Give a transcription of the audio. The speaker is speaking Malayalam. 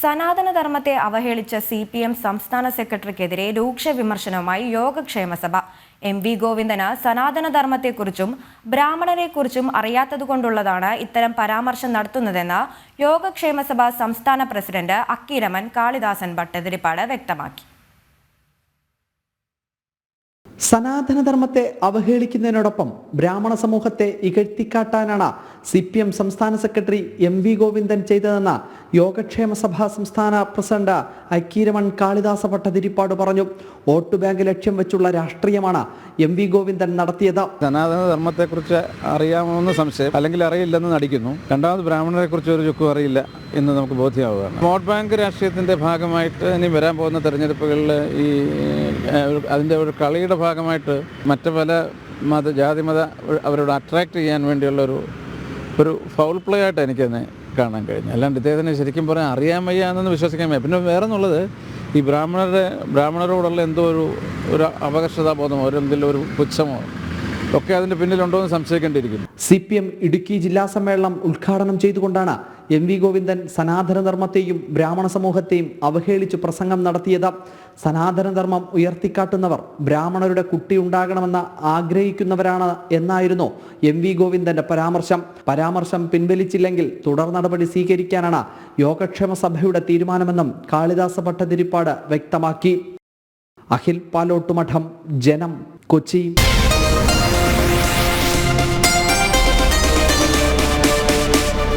സനാതനധർമ്മത്തെ അവഹേളിച്ച സി പി എം സംസ്ഥാന സെക്രട്ടറിക്കെതിരെ രൂക്ഷ വിമർശനവുമായി യോഗക്ഷേമസഭ എം വി ഗോവിന്ദന് സനാതനധർമ്മത്തെക്കുറിച്ചും ബ്രാഹ്മണരെക്കുറിച്ചും അറിയാത്തതുകൊണ്ടുള്ളതാണ് ഇത്തരം പരാമർശം നടത്തുന്നതെന്ന് യോഗക്ഷേമസഭ സംസ്ഥാന പ്രസിഡന്റ് അക്കിരമൻ കാളിദാസൻ ഭട്ടതിരിപ്പാട് വ്യക്തമാക്കി. സനാതനധർമ്മത്തെ അവഹേളിക്കുന്നതിനോടൊപ്പം ബ്രാഹ്മണ സമൂഹത്തെ ഇകഴ്ത്തിക്കാട്ടാനാണ് സി പി എം സംസ്ഥാന സെക്രട്ടറി എം വി ഗോവിന്ദൻ ചെയ്തതെന്ന് യോഗക്ഷേമ സഭാ സംസ്ഥാന പ്രസിഡന്റ് ഐക്കീരമൺ കാളിദാസ ഭട്ടതിരിപ്പാട് പറഞ്ഞു. വോട്ട് ബാങ്ക് ലക്ഷ്യം വെച്ചുള്ള രാഷ്ട്രീയമാണ് എം വി ഗോവിന്ദൻ നടത്തിയത്. സനാതന ധർമ്മത്തെക്കുറിച്ച് അറിയാമെന്ന് സംശയം അല്ലെങ്കിൽ അറിയില്ലെന്ന് നടിക്കുന്നു. രണ്ടാമത് ബ്രാഹ്മണരെക്കുറിച്ച് ഒരു ചുക്കും അറിയില്ല എന്ന് നമുക്ക് ബോധ്യമാവുകയാണ് വോട്ട് ബാങ്ക് രാഷ്ട്രീയത്തിന്റെ ഭാഗമായിട്ട് ഇനി വരാൻ പോകുന്ന തെരഞ്ഞെടുപ്പുകളിൽ ഈ അതിന്റെ ഒരു കളിയുടെ ഭാഗമായിട്ട് മറ്റു പല മത ജാതി മത അവരോട് അട്രാക്റ്റ് ചെയ്യാൻ വേണ്ടിയുള്ള ഒരു ഒരു ഫൗൾ പ്ലേ ആയിട്ട് എനിക്കതിനെ കാണാൻ കഴിഞ്ഞു. അല്ലാണ്ട് ഇദ്ദേഹത്തിന് ശരിക്കും പറയാൻ അറിയാൻ വയ്യ എന്നൊന്ന് വിശ്വസിക്കാൻ വയ്യ. പിന്നെ വേറെ എന്നുള്ളത് ഈ ബ്രാഹ്മണരുടെ ബ്രാഹ്മണരോടുള്ള എന്തോ ഒരു ഒരു അപകർഷതാബോധമോ ഒരു എന്തെങ്കിലും ഒരു പുച്ഛമോ ഒക്കെ അതിന്റെ പിന്നിലുണ്ടോ എന്ന് സംശയിക്കേണ്ടിയിരിക്കുന്നു. സി പി എം ഇടുക്കി ജില്ലാ സമ്മേളനം ഉദ്ഘാടനം ചെയ്തുകൊണ്ടാണ് എം വി ഗോവിന്ദൻ സനാതനധർമ്മത്തെയും ബ്രാഹ്മണ സമൂഹത്തെയും അവഹേളിച്ച് പ്രസംഗം നടത്തിയത്. സനാതനധർമ്മം ഉയർത്തിക്കാട്ടുന്നവർ ബ്രാഹ്മണരുടെ കുട്ടി ഉണ്ടാകണമെന്ന് ആഗ്രഹിക്കുന്നവരാണ് എന്നായിരുന്നു എം വി ഗോവിന്ദന്റെ പരാമർശം. പരാമർശം പിൻവലിച്ചില്ലെങ്കിൽ തുടർ നടപടി സ്വീകരിക്കാനാണ് യോഗക്ഷേമ സഭയുടെ തീരുമാനമെന്നും കാളിദാസ ഭട്ടതിരിപ്പാട് വ്യക്തമാക്കി. അഖിൽ പാലോട്ടുമഠം ജനം കൊച്ചി.